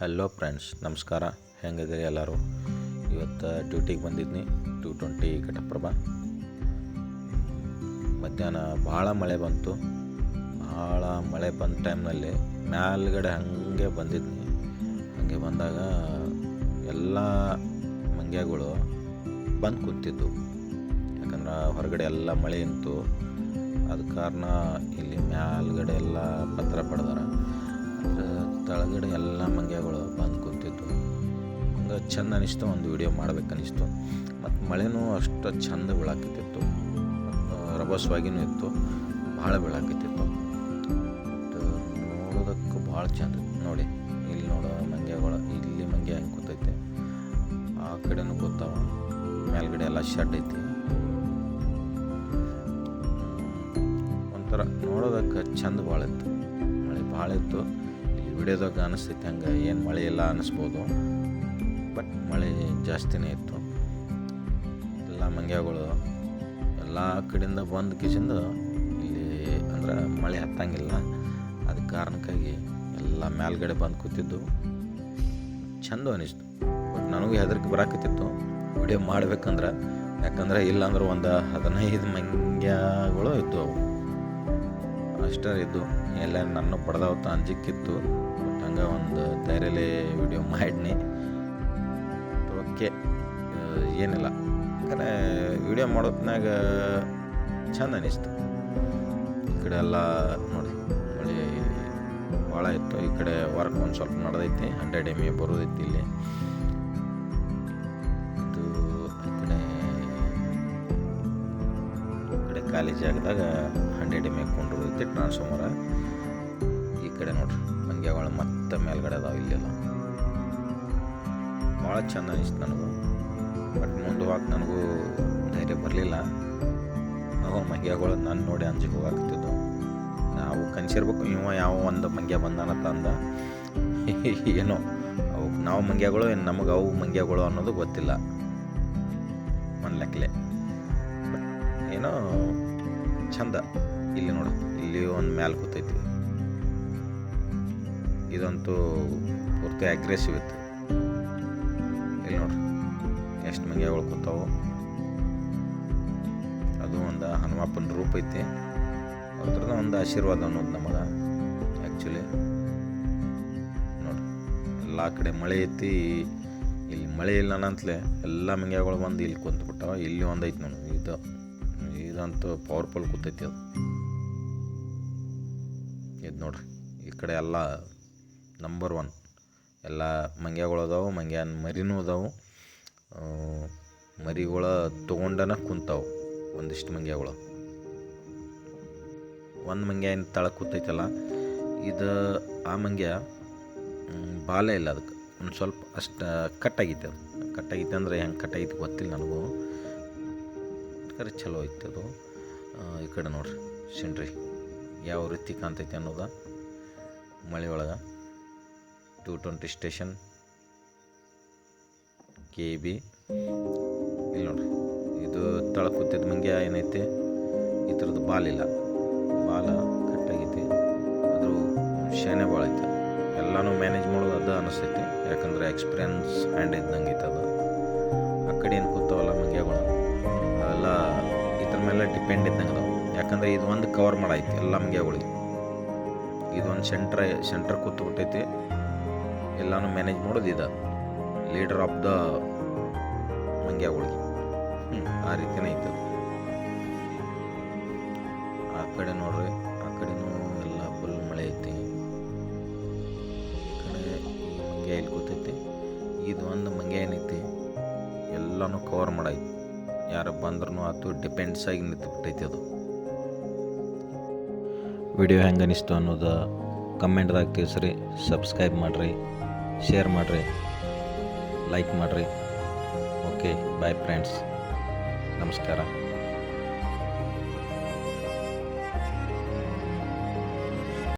Hello friends ನಮಸ್ಕಾರ. ಹೆಂಗಿದ್ದೀರಿ ಎಲ್ಲರೂ? ಇವತ್ತು ಡ್ಯೂಟಿಗೆ ಬಂದಿದ್ನಿ. Two twenty Ghataprabha. ಮಧ್ಯಾಹ್ನ ಭಾಳ ಮಳೆ ಬಂತು. ಭಾಳ ಮಳೆ ಬಂದ ಟೈಮ್ನಲ್ಲಿ ಮ್ಯಾಲ್ಗಡೆ ಹಾಗೆ ಬಂದಿದ್ನಿ. ಹಾಗೆ ಬಂದಾಗ ಎಲ್ಲ ಮಂಗ್ಯಗಳು ಬಂದು ಕೂತಿದ್ದು ಯಾಕಂದ್ರೆ ಹೊರಗಡೆ ಎಲ್ಲ ಮಳೆ ಇತ್ತು ಅದ ಕಾರಣ ಇಲ್ಲಿ ಮ್ಯಾಲ್ಗಡೆ ತಳಗಡೆ ಎಲ್ಲ ಮಂಗ್ಯಗಳು ಬಂದು ಕೂತಿದ್ದು. ಹಂಗೆ ಚಂದ ಅನಿಸ್ತು, ಒಂದು ವಿಡಿಯೋ ಮಾಡ್ಬೇಕನ್ನಿಸ್ತು ಮತ್ತು ಮಳೆನೂ ಅಷ್ಟು ಚಂದ ಬೀಳಾಕತ್ತಿತ್ತು. ಮತ್ತು ರಭಸವಾಗಿನೂ ಇತ್ತು, ಭಾಳ ಬೀಳಾಕತ್ತಿತ್ತು. ಮತ್ತು ನೋಡೋದಕ್ಕೆ ಭಾಳ ಚಂದ ನೋಡಿ, ಇಲ್ಲಿ ನೋಡೋ ಮಂಗ್ಯಗಳು, ಇಲ್ಲಿ ಮಂಗ್ಯ ಹೆಂಗೆ ಕೂತೈತೆ. ಆ ಕಡೆನೂ ಕೂತಾವ. ಮೇಲ್ಗಡೆ ಎಲ್ಲ ಶೆಡ್ ಐತಿ. ಒಂಥರ ನೋಡೋದಕ್ಕೆ ಚಂದ ಭಾಳ ಇತ್ತು. ಮಳೆ ಭಾಳ ಇತ್ತು. ವಿಡಿಯೋದಾಗ ಅನಿಸ್ತೈತೆ ಹಂಗೆ, ಏನು ಮಳೆ ಇಲ್ಲ ಅನ್ನಿಸ್ಬೋದು ಬಟ್ ಮಳೆ ಜಾಸ್ತಿನೇ ಇತ್ತು. ಎಲ್ಲ ಮಂಗ್ಯಗಳು, ಎಲ್ಲ ಕಡೆಯಿಂದ ಬಂದ ಕಿಸಿಂದ ಇಲ್ಲಿ ಅಂದ್ರೆ ಮಳೆ ಹತ್ತಂಗಿಲ್ಲ. ಅದ ಕಾರಣಕ್ಕಾಗಿ ಎಲ್ಲ ಮೇಲ್ಗಡೆ ಬಂದು ಕೂತಿದ್ದು. ಚಂದ ಅನಿಸ್ತು. ಬಟ್ ನನಗೂ ಹೆದರಿಕೆ ಬರಾಕತ್ತಿತ್ತು. ವಿಡಿಯೋ ಮಾಡ್ಬೇಕಂದ್ರೆ, ಯಾಕಂದ್ರೆ ಇಲ್ಲಾಂದ್ರೆ ಒಂದು ಹದಿನೈದು ಮಂಗ್ಯಗಳು ಇದ್ದವು. ಅಷ್ಟೇ ಇದ್ದು, ಎಲ್ಲ ನನ್ನ ಪಡೆದವತ್ತ ಅಂಜಿಕ್ಕಿತ್ತು ಹಂಗೆ ಒಂದು ಧೈರ್ಯಲೇ ವಿಡಿಯೋ ಮಾಡಿನಿ ಓಕೆ ಏನಿಲ್ಲ. ಯಾಕಂದರೆ ವಿಡಿಯೋ ಮಾಡೋತ್ನಾಗ ಚಂದ ಅನಿಸ್ತು. ಈ ಕಡೆ ಎಲ್ಲ ನೋಡಿ, ಮಳೆ ಭಾಳ ಇತ್ತು. ಈ ಕಡೆ ವರ್ಕ್ ಒಂದು ಸ್ವಲ್ಪ ನಡೆದೈತಿ. ಹಂಡ್ರೆಡ್ ಎಂ ಎ ಬರೋದೈತಿ ಇಲ್ಲಿ. ಇದು ಈ ಕಡೆ ಈ ಕಡೆ ಖಾಲಿ ಜಾಗದಾಗ ಹಂಡ್ರೆಡ್ ಎಂ ಎ ಕೊಂಡಿರ್ತೈತಿ ಟ್ರಾನ್ಸ್ಫಾರ್ಮರ ಈ ಕಡೆ ನೋಡ್ರಿ. ಮಂಗ್ಯಗಳು ಮತ್ತೆ ಮೇಲ್ಗಡೆ ಅದಾವೆ ಇಲ್ಲೆಲ್ಲ. ಭಾಳ ಚಂದ ಅನಿಸ್ತು ನನಗೂ. ಬಟ್ ಮುಂದೆ ಹೋಗಕ್ಕೆ ನನಗೂ ಧೈರ್ಯ ಬರಲಿಲ್ಲ. ಅವು ಮಂಗ್ಯಗಳು ನಾನು ನೋಡಿ ಅಂಜಿಗೆ ಹೋಗಾಕ್ತಿದ್ದು ನಾವು ಕನ್ಸಿರ್ಬೇಕು, ಇವ ಯಾವ ಒಂದು ಮಂಗ್ಯ ಬಂದಾನತ್ತ ಅಂದ ಏನೋ, ಅವು ನಾವು ಮಂಗ್ಯಗಳು ಏನು ನಮಗೆ ಅವು ಮಂಗ್ಯಗಳು ಅನ್ನೋದು ಗೊತ್ತಿಲ್ಲ. ಒಂದು ಲೆಕ್ಕಲೆ. ಏನೋ, ಚಂದ. ಇಲ್ಲಿ ನೋಡು, ಇಲ್ಲಿ ಒಂದು ಮ್ಯಾಲ್ ಕೂತೈತಿ. ಇದಂತೂ ಪೂರ್ತಿ ಅಗ್ರೆಸಿವ್ ಇತ್ತು. ಇಲ್ಲಿ ನೋಡ್ರಿ, ಎಷ್ಟು ಮಂಗ್ಯಾಗಳು ಕೂತಾವು. ಅದು ಒಂದು ಹನುಮಪ್ಪನ ರೂಪ ಐತಿ. ಅದ್ರದ್ದು ಒಂದು ಆಶೀರ್ವಾದ ಅನ್ನೋದು ನಮಗೆ ಆ್ಯಕ್ಚುಲಿ ನೋಡ್ರಿ, ಎಲ್ಲ ಕಡೆ ಮಳೆ ಐತಿ. ಇಲ್ಲಿ ಮಳೆ ಇಲ್ಲ ಅನ್ನಂತಲೇ ಎಲ್ಲ ಮಂಗ್ಯಾಗಳು ಬಂದು ಇಲ್ಲಿ ಕುಂತ್ಬಿಟ್ಟಾವ ಇಲ್ಲಿ ಒಂದು ಐತಿ ನೋಡಿ, ಇದು, ಇದಂತೂ ಪವರ್ಫುಲ್ ಕೂತೈತಿ ಅದು. ಇದು ನೋಡ್ರಿ, ಈ ಕಡೆ ಎಲ್ಲ ನಂಬರ್ ಒನ್ ಎಲ್ಲ ಮಂಗ್ಯಗಳು ಅದಾವು, ಮಂಗ್ಯಾನ ಮರಿನೂ ಅದಾವು. ಮರಿಗಳು ತೊಗೊಂಡನ ಕುಂತಾವು ಒಂದಿಷ್ಟು ಮಂಗ್ಯಗಳು. ಒಂದು ಮಂಗ್ಯ ಏನು ತಳ ಕೂತೈತಲ್ಲ, ಇದು ಆ ಮಂಗ್ಯ ಬಾಲ ಇಲ್ಲ ಅದಕ್ಕೆ ಒಂದು ಸ್ವಲ್ಪ ಅಷ್ಟು ಕಟ್ಟಾಗಿತ್ತು ಅದು. ಕಟ್ಟಾಗಿತ್ತು ಅಂದರೆ ಹೆಂಗೆ ಕಟ್ಟಾಗಿತ್ತು ಗೊತ್ತಿಲ್ಲ ನನಗೂ. ಖರೆ ಚಲೋ ಐತೆ ಅದು. ಈ ಕಡೆ ನೋಡ್ರಿ ಸಿಂಡ್ರಿ ಯಾವ ರೀತಿ ಕಾಣ್ತೈತೆ ಅನ್ನೋದ ಮಳೆ ಒಳಗೆ. Two twenty station K B ಇಲ್ಲಿ ನೋಡ್ರಿ, ಇದು ತಳ ಕೂತಿದ್ದ ಮಂಗೆ ಏನೈತಿ? ಈ ಥರದ್ದು ಬಾಲಿಲ್ಲ ಬಾಲ ಕಟ್ಟಾಗೈತಿ. ಅದು ಶೇನೆ ಭಾಳ ಐತೆ. ಎಲ್ಲನೂ ಮ್ಯಾನೇಜ್ ಮಾಡೋದು ಅದು ಅನಿಸ್ತೈತಿ. ಯಾಕಂದ್ರೆ ಎಕ್ಸ್ಪೀರಿಯನ್ಸ್ ಹ್ಯಾಂಡ್ ಇದ್ದಂಗೆ ಐತೆ ಅದು. ಆ ಕಡೆ ಏನು ಕೂತಾವಲ್ಲ ಮಂಗ್ಯಗಳು? ಅವೆಲ್ಲ ಇದ್ರ ಮೇಲೆ ಡಿಪೆಂಡ್ ಇದ್ದಂಗೆ ಅದು ಯಾಕಂದ್ರೆ ಇದು ಒಂದು ಕವರ್ ಮಾಡೈತಿ ಎಲ್ಲ ಮಂಗ್ಯಗಳಿಗೆ. ಇದೊಂದು ಸೆಂಟ್ರ್ ಸೆಂಟ್ರ್ ಕೂತು ಬಿಟ್ಟೈತಿ. ಎಲ್ಲನೂ ಮ್ಯಾನೇಜ್ ಮಾಡೋದು ಇದು. ಲೀಡರ್ ಆಫ್ ದ ಮಂಗ್ಯ ಹ್ಞೂ ಆ ರೀತಿನೇ ಐತೆ. ಆ ಕಡೆ ನೋಡ್ರಿ, ಆ ಕಡೆನೂ ಎಲ್ಲ ಫುಲ್ ಮಳೆ ಐತಿ. ಕಡೆ ಮಂಗ್ಯ ಇಲ್ಲಿ ಕೂತೈತಿ. ಇದು ಒಂದು ಮಂಗ್ಯ ಏನೈತಿ? ಎಲ್ಲನೂ ಕವರ್ ಮಾಡೈತಿ ಯಾರು ಬಂದ್ರೂ ಆತು ಡಿಪೆಂಡ್ಸ್ ಆಗಿ ನಿಂತು ಬಿಟ್ಟೈತಿ ಅದು. ವಿಡಿಯೋ ಹೆಂಗೆ ಅನಿಸ್ತು ಅನ್ನೋದು ಕಮೆಂಟ್ದಾಗ ತಿಳಿಸ್ರಿ ಸಬ್ಸ್ಕ್ರೈಬ್ ಮಾಡಿರಿ. ಶೇರ್ ಮಾಡಿರಿ ಲೈಕ್ ಮಾಡಿರಿ. ಓಕೆ ಬಾಯ್ ಫ್ರೆಂಡ್ಸ್ ನಮಸ್ಕಾರ.